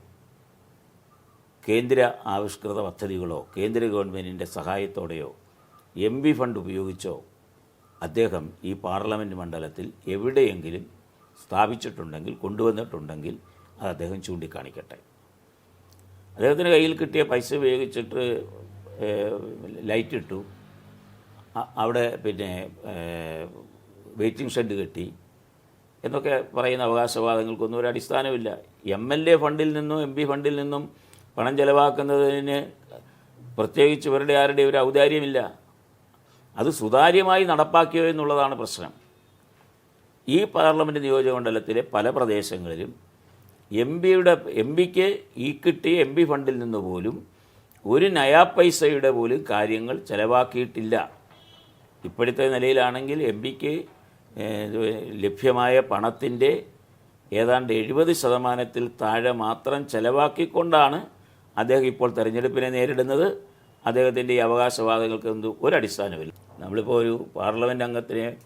B: കേന്ദ്ര ആവിഷ്കൃത പദ്ധതികളോ കേന്ദ്ര ഗവൺമെന്റിന്റെ സഹായത്തോടെയോ എം പി ഫണ്ട് ഉപയോഗിച്ചോ അദ്ദേഹം ഈ പാർലമെന്റ് മണ്ഡലത്തിൽ എവിടെയെങ്കിലും സ്ഥാപിച്ചിട്ടുണ്ടെങ്കിൽ കൊണ്ടുവന്നിട്ടുണ്ടെങ്കിൽ അത് അദ്ദേഹം ചൂണ്ടിക്കാണിക്കട്ടെ. അദ്ദേഹത്തിന് കയ്യിൽ കിട്ടിയ പൈസ ഉപയോഗിച്ചിട്ട് ലൈറ്റ് ഇട്ടു. അവിടെ പിന്നെ വെയിറ്റിംഗ് ഷെഡ് കെട്ടി. എന്നൊക്കെ പറയുന്ന അവകാശവാദങ്ങൾക്കൊന്നും ഒരു അടിസ്ഥാനമില്ല. എം എൽ എ ഫണ്ടിൽ നിന്നും എം പി ഫണ്ടിൽ നിന്നും പണം ചെലവാക്കുന്നതിന് പ്രത്യേകിച്ച് ഇവരുടെ ആരുടെ ഒരു ഔദാര്യമില്ല. അത് സുതാര്യമായി നടപ്പാക്കിയോ എന്നുള്ളതാണ് പ്രശ്നം. ഈ പാർലമെന്റ് നിയോജകമണ്ഡലത്തിലെ പല പ്രദേശങ്ങളിലും എം പിയുടെ എം പിക്ക് ഈ കിട്ടിയ എം പി ഫണ്ടിൽ നിന്ന് പോലും ഒരു നയാ പൈസയുടെ പോലും കാര്യങ്ങൾ ചെലവാക്കിയിട്ടില്ല. ഇപ്പോഴത്തെ നിലയിലാണെങ്കിൽ എം പിക്ക് ലഭ്യമായ പണത്തിന്റെ ഏതാണ്ട് എഴുപത് ശതമാനത്തിൽ താഴെ മാത്രം ചെലവാക്കിക്കൊണ്ടാണ് അദ്ദേഹം ഇപ്പോൾ തെരഞ്ഞെടുപ്പിനെ നേരിടുന്നത്. അദ്ദേഹത്തിന്റെ ഈ അവകാശവാദങ്ങൾക്ക് ഒരു ഒരടിസ്ഥാനമില്ല നമ്മളിപ്പോൾ ഒരു പാർലമെന്റ് അംഗത്തിനെ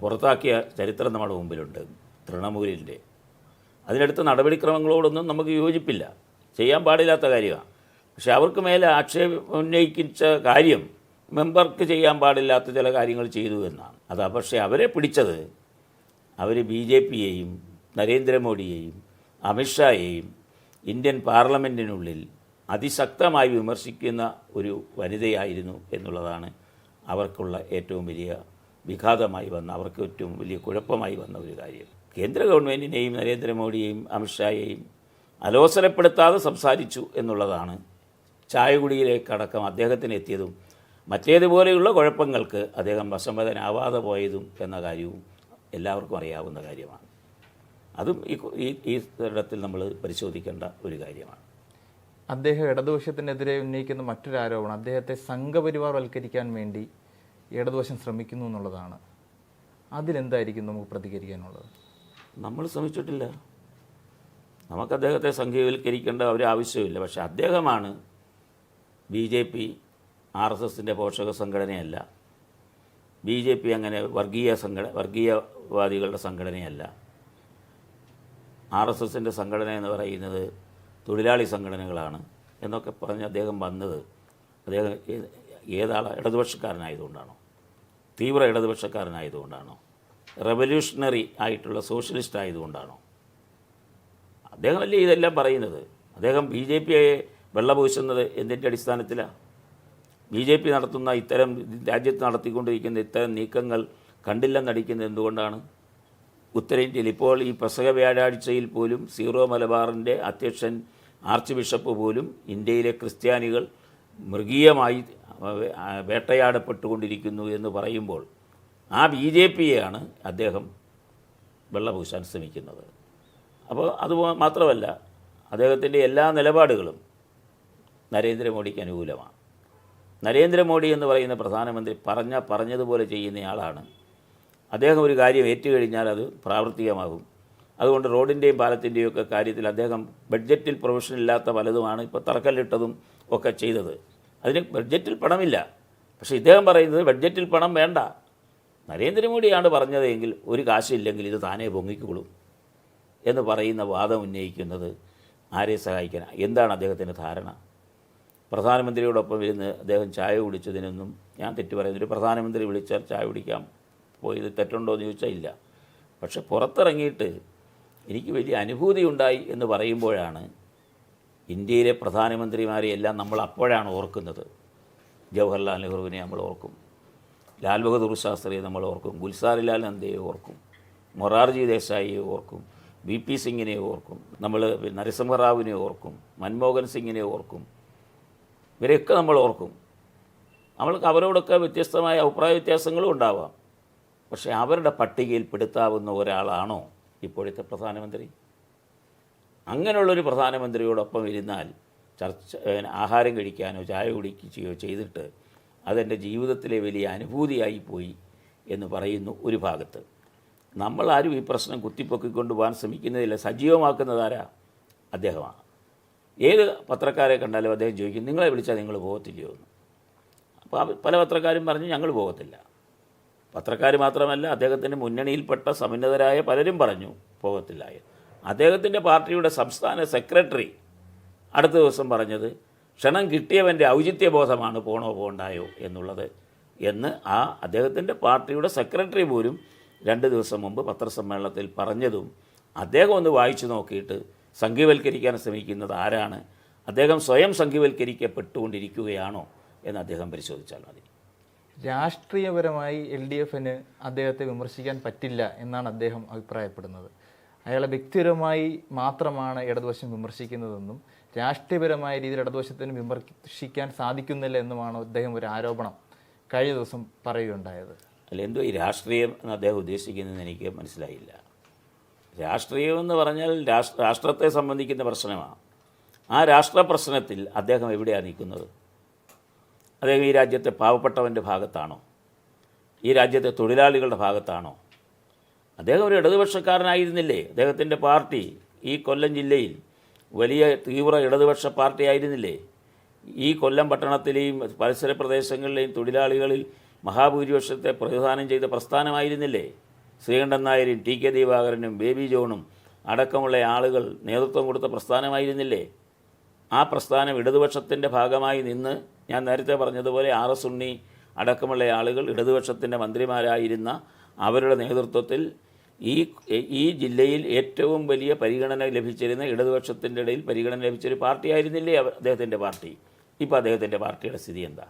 B: പുറത്താക്കിയ ചരിത്രം നമ്മുടെ മുമ്പിലുണ്ട്. തൃണമൂലിന്റെ. അതിനടുത്ത നടപടിക്രമങ്ങളോടൊന്നും നമുക്ക് യോജിപ്പില്ല. ചെയ്യാൻ പാടില്ലാത്ത കാര്യമാണ്. പക്ഷെ അവർക്ക് മേലെ ആക്ഷേപം ഉന്നയിക്കിച്ച കാര്യം മെമ്പർക്ക് ചെയ്യാൻ പാടില്ലാത്ത ചില കാര്യങ്ങൾ ചെയ്തു എന്നാണ്. അതാ പക്ഷേ അവരെ പിടിച്ചത് അവർ ബി ജെ പിയെയും നരേന്ദ്രമോദിയെയും അമിത്ഷായെയും ഇന്ത്യൻ പാർലമെന്റിനുള്ളിൽ അതിശക്തമായി വിമർശിക്കുന്ന ഒരു വനിതയായിരുന്നു എന്നുള്ളതാണ് അവർക്കുള്ള ഏറ്റവും വലിയ വിഘാതമായി വന്ന അവർക്ക് ഏറ്റവും വലിയ കുഴപ്പമായി വന്ന ഒരു കാര്യം. കേന്ദ്ര ഗവൺമെന്റിനെയും നരേന്ദ്രമോദിയെയും അമിത്ഷായെയും അലോസരപ്പെടുത്താതെ സംസാരിച്ചു എന്നുള്ളതാണ് ചായകുടിയിലേക്കടക്കം അദ്ദേഹത്തിന് എത്തിയതും മറ്റേതുപോലെയുള്ള കുഴപ്പങ്ങൾക്ക് അദ്ദേഹം വസമ്മതനാവാതെ പോയതും എന്ന കാര്യവും എല്ലാവർക്കും അറിയാവുന്ന കാര്യമാണ്. അതും ഈ ഈ ഇടത്തിൽ നമ്മൾ പരിശോധിക്കേണ്ട ഒരു കാര്യമാണ്.
A: അദ്ദേഹം ഇടതുപക്ഷത്തിനെതിരെ ഉന്നയിക്കുന്ന മറ്റൊരു ആരോപണം അദ്ദേഹത്തെ സംഘപരിവാർ വൽക്കരിക്കാൻ വേണ്ടി ഇടതുപക്ഷം ശ്രമിക്കുന്നു എന്നുള്ളതാണ്. അതിലെന്തായിരിക്കും നമുക്ക് പ്രതികരിക്കാനുള്ളത്?
B: നമ്മൾ ശ്രമിച്ചിട്ടില്ല. നമുക്ക് അദ്ദേഹത്തെ സംഘീവൽക്കരിക്കേണ്ട ഒരു ആവശ്യമില്ല പക്ഷെ അദ്ദേഹമാണ് B J P R S എസിന്റെ പോഷക സംഘടനയല്ല. ബി ജെ പി അങ്ങനെ വർഗീയ സംഘടന വർഗീയവാദികളുടെ സംഘടനയല്ല. ആർ എസ് എസിന്റെ സംഘടന എന്ന് പറയുന്നത് തൊഴിലാളി സംഘടനകളാണ് എന്നൊക്കെ പറഞ്ഞ് അദ്ദേഹം വന്നത്. അദ്ദേഹം ഏതാളാ ഇടതുപക്ഷക്കാരനായതുകൊണ്ടാണോ? തീവ്ര ഇടതുപക്ഷക്കാരനായതുകൊണ്ടാണോ? റെവല്യൂഷണറി ആയിട്ടുള്ള സോഷ്യലിസ്റ്റ് ആയതുകൊണ്ടാണോ? അദ്ദേഹമല്ലേ ഇതെല്ലാം പറയുന്നത്? അദ്ദേഹം ബി ജെ പിയെ വെള്ളപൂശുന്നത് എന്തിന്റെ അടിസ്ഥാനത്തിലാണ് ബി ജെ പി നടത്തുന്ന ഇത്തരം രാജ്യത്ത് നടത്തിക്കൊണ്ടിരിക്കുന്ന ഇത്തരം നീക്കങ്ങൾ കണ്ടില്ലെന്നടിക്കുന്നത് എന്തുകൊണ്ടാണ്? ഉത്തരേന്ത്യയിൽ ഇപ്പോൾ ഈ പ്രസക വ്യാഴാഴ്ചയിൽ പോലും സീറോ മലബാറിന്റെ അധ്യക്ഷൻ ആർച്ച് ബിഷപ്പ് പോലും ഇന്ത്യയിലെ ക്രിസ്ത്യാനികൾ മൃഗീയമായി വേട്ടയാടപ്പെട്ടുകൊണ്ടിരിക്കുന്നു എന്ന് പറയുമ്പോൾ ആ ബി ജെ പിയെയാണ് അദ്ദേഹം വെള്ളപൂശാൻ ശ്രമിക്കുന്നത്. അപ്പോൾ അത് മാത്രമല്ല അദ്ദേഹത്തിന്റെ എല്ലാ നിലപാടുകളും നരേന്ദ്രമോദിക്ക് അനുകൂലമാണ്. നരേന്ദ്രമോദി എന്ന് പറയുന്ന പ്രധാനമന്ത്രി പറഞ്ഞ പറഞ്ഞതുപോലെ ചെയ്യുന്നയാളാണ്. അദ്ദേഹം ഒരു കാര്യം ഏറ്റുകഴിഞ്ഞാൽ അത് പ്രാവർത്തികമാകും. അതുകൊണ്ട് റോഡിന്റെയും പാലത്തിന്റെയും ഒക്കെ കാര്യത്തിൽ അദ്ദേഹം ബഡ്ജറ്റിൽ പ്രൊവിഷൻ ഇല്ലാത്ത പലതുമാണ് ഇപ്പോൾ തറക്കല്ലിട്ടതും ഒക്കെ ചെയ്തത്. അതിന് ബഡ്ജറ്റിൽ പണമില്ല. പക്ഷേ ഇദ്ദേഹം പറയുന്നത് ബഡ്ജറ്റിൽ പണം വേണ്ട. നരേന്ദ്രമോദിയാണ് പറഞ്ഞതെങ്കിൽ ഒരു കാശില്ലെങ്കിൽ ഇത് താനേ പൊങ്ങിക്കോളും എന്ന് പറയുന്ന വാദം ഉന്നയിക്കുന്നത് ആരെ സഹായിക്കാൻ എന്താണ് അദ്ദേഹത്തിന്റെ ധാരണ? പ്രധാനമന്ത്രിയോടൊപ്പം ഇരുന്ന് അദ്ദേഹം ചായ കുടിച്ചതിനൊന്നും ഞാൻ തെറ്റ് പറയുന്നു ഒരു പ്രധാനമന്ത്രി വിളിച്ചാൽ ചായ കുടിക്കാൻ പോയത് തെറ്റുണ്ടോ എന്ന് ചോദിച്ചാൽ ഇല്ല. പക്ഷെ പുറത്തിറങ്ങിയിട്ട് എനിക്ക് വലിയ അനുഭൂതി ഉണ്ടായി എന്ന് പറയുമ്പോഴാണ് ഇന്ത്യയിലെ പ്രധാനമന്ത്രിമാരെ എല്ലാം നമ്മൾ അപ്പോഴാണ് ഓർക്കുന്നത്. ജവഹർലാൽ നെഹ്റുവിനെ നമ്മൾ ഓർക്കും. ലാൽ ബഹദൂർ ശാസ്ത്രിയെ നമ്മൾ ഓർക്കും. ഗുൽസാരിലാൽ നന്ദയെ ഓർക്കും. മൊറാർജി ദേശായിയെ ഓർക്കും. വി പി സിംഗിനെ ഓർക്കും. നമ്മൾ നരസിംഹറാവുവിനെ ഓർക്കും. മൻമോഹൻ സിംഗിനെ ഓർക്കും. ഇവരെയൊക്കെ നമ്മൾ ഓർക്കും. നമ്മൾക്ക് അവരോടൊക്കെ വ്യത്യസ്തമായ അഭിപ്രായ വ്യത്യാസങ്ങളും ഉണ്ടാവാം. പക്ഷേ അവരുടെ പട്ടികയിൽ പെടുത്താവുന്ന ഒരാളാണോ ഇപ്പോഴത്തെ പ്രധാനമന്ത്രി? അങ്ങനെയുള്ളൊരു പ്രധാനമന്ത്രിയോടൊപ്പം ഇരുന്നാൽ ചർച്ച ആഹാരം കഴിക്കാനോ ചായ കുടിക്കുകയോ ചെയ്തിട്ട് അതെന്റെ ജീവിതത്തിലെ വലിയ അനുഭൂതിയായി പോയി എന്ന് പറയുന്നു ഒരു ഭാഗത്ത്. നമ്മളാരും ഈ പ്രശ്നം കുത്തിപ്പൊക്കിക്കൊണ്ട് പോകാൻ ശ്രമിക്കുന്നതില്ല. സജീവമാക്കുന്നതാരാ അദ്ദേഹമാണ്. ഏത് പത്രക്കാരെ കണ്ടാലും അദ്ദേഹം ചോദിക്കും നിങ്ങളെ വിളിച്ചാൽ നിങ്ങൾ പോകത്തില്ലയോ? എന്ന്. അപ്പോൾ പല പത്രക്കാരും പറഞ്ഞു ഞങ്ങൾ പോകത്തില്ല. പത്രക്കാർ മാത്രമല്ല അദ്ദേഹത്തിന്റെ മുന്നണിയിൽപ്പെട്ട സമുന്നതരായ പലരും പറഞ്ഞു പോകത്തില്ല. അദ്ദേഹത്തിന്റെ പാർട്ടിയുടെ സംസ്ഥാന സെക്രട്ടറി അടുത്ത ദിവസം പറഞ്ഞത് ക്ഷണം കിട്ടിയവന്റെ ഔചിത്യബോധമാണ് പോണോ പോണ്ടായോ എന്നുള്ളത് എന്ന് ആ അദ്ദേഹത്തിന്റെ പാർട്ടിയുടെ സെക്രട്ടറി പോലും രണ്ട് ദിവസം മുമ്പ് പത്രസമ്മേളനത്തിൽ പറഞ്ഞതും അദ്ദേഹം ഒന്ന് വായിച്ചു നോക്കിയിട്ട് സംഘീവൽക്കരിക്കാൻ ശ്രമിക്കുന്നത് ആരാണ്? അദ്ദേഹം സ്വയം സംഘീവൽക്കരിക്കപ്പെട്ടുകൊണ്ടിരിക്കുകയാണോ എന്ന് അദ്ദേഹം പരിശോധിച്ചാൽ മതി.
A: രാഷ്ട്രീയപരമായി എൽ ഡി എഫിന് അദ്ദേഹത്തെ വിമർശിക്കാൻ പറ്റില്ല എന്നാണ് അദ്ദേഹം അഭിപ്രായപ്പെടുന്നത്. അയാളെ വ്യക്തിപരമായി മാത്രമാണ് ഇടതുവശം വിമർശിക്കുന്നതെന്നും രാഷ്ട്രീയപരമായ രീതിയിൽ ഇടതുവശത്തിന് വിമർശിക്കാൻ സാധിക്കുന്നില്ല എന്നുമാണ് അദ്ദേഹം ഒരു ആരോപണം കഴിഞ്ഞ ദിവസം പറയുകയുണ്ടായത്.
B: അല്ല എന്തോ ഈ രാഷ്ട്രീയം എന്ന് അദ്ദേഹം ഉദ്ദേശിക്കുന്നതെന്ന് എനിക്ക് മനസ്സിലായില്ല. രാഷ്ട്രീയം എന്ന് പറഞ്ഞാൽ രാഷ്ട്ര രാഷ്ട്രത്തെ സംബന്ധിക്കുന്ന പ്രശ്നമാണ്. ആ രാഷ്ട്ര പ്രശ്നത്തിൽ അദ്ദേഹം എവിടെയാണ് നിൽക്കുന്നത്? അദ്ദേഹം ഈ രാജ്യത്തെ പാവപ്പെട്ടവന്റെ ഭാഗത്താണോ? ഈ രാജ്യത്തെ തൊഴിലാളികളുടെ ഭാഗത്താണോ? അദ്ദേഹം ഒരു ഇടതുപക്ഷക്കാരനായിരുന്നില്ലേ? അദ്ദേഹത്തിന്റെ പാർട്ടി ഈ കൊല്ലം ജില്ലയിൽ വലിയ തീവ്ര ഇടതുപക്ഷ പാർട്ടി ആയിരുന്നില്ലേ? ഈ കൊല്ലം പട്ടണത്തിലെയും പരിസര പ്രദേശങ്ങളിലെയും തൊഴിലാളികളിൽ മഹാഭൂരിപക്ഷത്തെ പ്രതിദാനം ചെയ്ത പ്രസ്ഥാനമായിരുന്നില്ലേ? ശ്രീകണ്ഠൻ നായരും ടി കെ ദിവാകരനും ബേബി ജോണും അടക്കമുള്ള ആളുകൾ നേതൃത്വം കൊടുത്ത പ്രസ്ഥാനമായിരുന്നില്ലേ? ആ പ്രസ്ഥാനം ഇടതുപക്ഷത്തിന്റെ ഭാഗമായി നിന്ന് ഞാൻ നേരത്തെ പറഞ്ഞതുപോലെ ആർ എസ് ഉണ്ണി അടക്കമുള്ള ആളുകൾ ഇടതുപക്ഷത്തിന്റെ മന്ത്രിമാരായിരുന്ന അവരുടെ നേതൃത്വത്തിൽ ഈ ഈ ജില്ലയിൽ ഏറ്റവും വലിയ പരിഗണന ലഭിച്ചിരുന്ന ഇടതുപക്ഷത്തിന്റെ ഇടയിൽ പരിഗണന ലഭിച്ചൊരു പാർട്ടിയായിരുന്നില്ലേ അദ്ദേഹത്തിന്റെ പാർട്ടി? ഇപ്പോൾ അദ്ദേഹത്തിന്റെ പാർട്ടിയുടെ സ്ഥിതി എന്താ?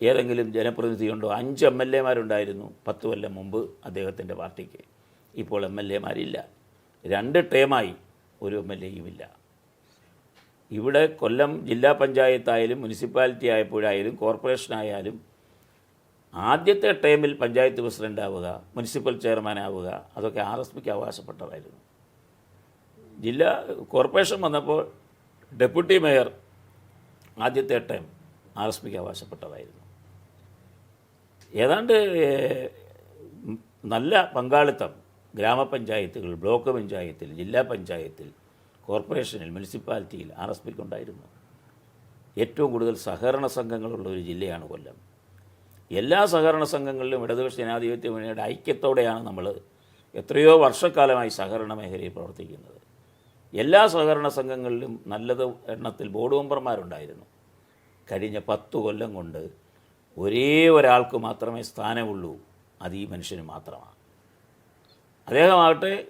B: ഏതെങ്കിലും ജനപ്രതിനിധിയുണ്ടോ? അഞ്ച് എം എൽ എമാരുണ്ടായിരുന്നു പത്ത് കൊല്ലം മുമ്പ് അദ്ദേഹത്തിന്റെ പാർട്ടിക്ക്. ഇപ്പോൾ എം എൽ എമാരില്ല. രണ്ട് ടേമായി ഒരു എം എൽ എയും ഇല്ല ഇവിടെ കൊല്ലം ജില്ലാ പഞ്ചായത്തായാലും മുനിസിപ്പാലിറ്റി ആയപ്പോഴായാലും കോർപ്പറേഷനായാലും ആദ്യത്തെ ടൈമിൽ പഞ്ചായത്ത് പ്രസിഡന്റ് ആവുക മുനിസിപ്പൽ ചെയർമാൻ ആവുക അതൊക്കെ ആർ എസ് പിക്ക് അവകാശപ്പെട്ടതായിരുന്നു. ജില്ലാ കോർപ്പറേഷൻ വന്നപ്പോൾ ഡെപ്യൂട്ടി മേയർ ആദ്യത്തെ ടൈം ആർ എസ് പിക്ക് അവകാശപ്പെട്ടതായിരുന്നു. ഏതാണ്ട് നല്ല പങ്കാളിത്തം ഗ്രാമപഞ്ചായത്തുകൾ ബ്ലോക്ക് പഞ്ചായത്തിൽ ജില്ലാ പഞ്ചായത്തിൽ കോർപ്പറേഷനിൽ മുനിസിപ്പാലിറ്റിയിൽ ആർ എസ് പിക്ക് ഉണ്ടായിരുന്നു. ഏറ്റവും കൂടുതൽ സഹകരണ സംഘങ്ങളുള്ള ഒരു ജില്ലയാണ് കൊല്ലം. എല്ലാ സഹകരണ സംഘങ്ങളിലും ഇടതുപക്ഷ ജനാധിപത്യ മുന്നണിയുടെ ഐക്യത്തോടെയാണ് നമ്മൾ എത്രയോ വർഷക്കാലമായി സഹകരണ മേഖലയിൽ പ്രവർത്തിക്കുന്നത്. എല്ലാ സഹകരണ സംഘങ്ങളിലും നല്ലത് എണ്ണത്തിൽ ബോർഡ് മെമ്പർമാരുണ്ടായിരുന്നു. കഴിഞ്ഞ പത്ത് കൊല്ലം കൊണ്ട് ഒരേ ഒരാൾക്ക് മാത്രമേ സ്ഥാനമുള്ളൂ അത് ഈ മനുഷ്യന് മാത്രമാണ്. അദ്ദേഹമാകട്ടെ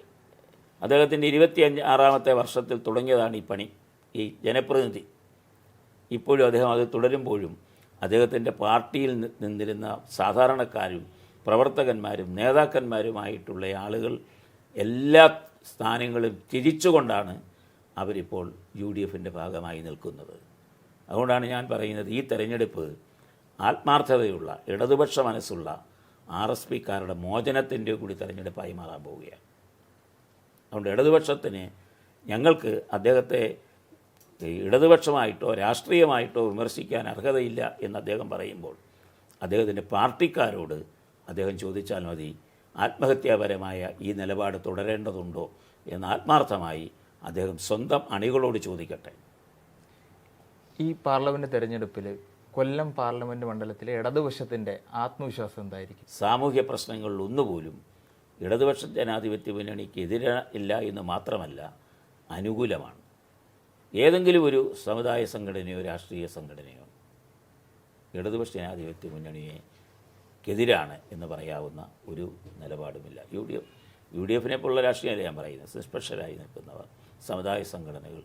B: അദ്ദേഹത്തിന്റെ ഇരുപത്തി അഞ്ച് ആറാമത്തെ വർഷത്തിൽ തുടങ്ങിയതാണ് ഈ പണി ഈ ജനപ്രതിനിധി. ഇപ്പോഴും അദ്ദേഹം അത് തുടരുമ്പോഴും അദ്ദേഹത്തിന്റെ പാർട്ടിയിൽ നിന്നിരുന്ന സാധാരണക്കാരും പ്രവർത്തകന്മാരും നേതാക്കന്മാരുമായിട്ടുള്ള ആളുകൾ എല്ലാ സ്ഥാനങ്ങളും തിരിച്ചുകൊണ്ടാണ് അവരിപ്പോൾ യു ഡി എഫിന്റെ ഭാഗമായി നിൽക്കുന്നത്. അതുകൊണ്ടാണ് ഞാൻ പറയുന്നത് ഈ തെരഞ്ഞെടുപ്പ് ആത്മാർത്ഥതയുള്ള ഇടതുപക്ഷ മനസ്സുള്ള ആർ എസ് പിക്കാരുടെ മോചനത്തിന്റെ കൂടി തെരഞ്ഞെടുപ്പായി മാറാൻ പോവുകയാണ്. അതുകൊണ്ട് ഇടതുപക്ഷത്തിന് ഞങ്ങൾക്ക് അദ്ദേഹത്തെ ഇടതുപക്ഷമായിട്ടോ രാഷ്ട്രീയമായിട്ടോ വിമർശിക്കാൻ അർഹതയില്ല എന്ന് അദ്ദേഹം പറയുമ്പോൾ അദ്ദേഹത്തിന്റെ പാർട്ടിക്കാരോട് അദ്ദേഹം ചോദിച്ചാൽ മതി ആത്മഹത്യാപരമായ ഈ നിലപാട് തുടരേണ്ടതുണ്ടോ എന്ന് ആത്മാർത്ഥമായി അദ്ദേഹം സ്വന്തം അണികളോട് ചോദിക്കട്ടെ.
A: ഈ പാർലമെന്റ് തെരഞ്ഞെടുപ്പിൽ കൊല്ലം പാർലമെന്റ് മണ്ഡലത്തിലെ ഇടതുപക്ഷത്തിന്റെ ആത്മവിശ്വാസം എന്തായിരിക്കും?
B: സാമൂഹ്യ പ്രശ്നങ്ങളിൽ ഒന്നുപോലും ഇടതുപക്ഷ ജനാധിപത്യ മുന്നണിക്ക് എതിരെ ഇല്ല എന്ന് മാത്രമല്ല അനുകൂലമാണ്. ഏതെങ്കിലും ഒരു സമുദായ സംഘടനയോ രാഷ്ട്രീയ സംഘടനയോ ഇടതുപക്ഷ ജനാധിപത്യ മുന്നണിയെക്കെതിരാണ് എന്ന് പറയാവുന്ന ഒരു നിലപാടുമില്ല. U D F U D എഫിനെ പോലുള്ള രാഷ്ട്രീയമല്ല ഞാൻ പറയുന്നത്. നിഷ്പക്ഷരായി നിൽക്കുന്നവർ സമുദായ സംഘടനകൾ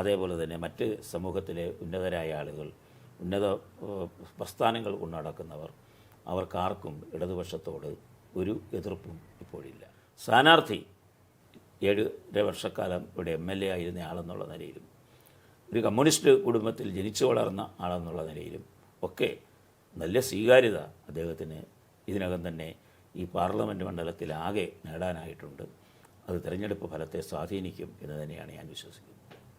B: അതേപോലെ തന്നെ മറ്റ് സമൂഹത്തിലെ ഉന്നതരായ ആളുകൾ ഉന്നത പ്രസ്ഥാനങ്ങൾ കൊണ്ടുനടക്കുന്നവർ അവർക്കാർക്കും ഇടതുപക്ഷത്തോട് ഒരു എതിർപ്പും ഇപ്പോഴില്ല. സ്ഥാനാർത്ഥി ഏഴര വർഷക്കാലം ഇവിടെ എം എൽ എ ആയിരുന്ന ആളെന്നുള്ള നിലയിലും ഒരു കമ്മ്യൂണിസ്റ്റ് കുടുംബത്തിൽ ജനിച്ചു വളർന്ന ആളെന്നുള്ള നിലയിലും ഒക്കെ നല്ല സ്വീകാര്യത അദ്ദേഹത്തിന് ഇതിനകം തന്നെ ഈ പാർലമെന്റ് മണ്ഡലത്തിലാകെ നേടാനായിട്ടുണ്ട്. അത് തിരഞ്ഞെടുപ്പ് ഫലത്തെ സ്വാധീനിക്കും എന്ന് തന്നെയാണ് ഞാൻ വിശ്വസിക്കുന്നത്.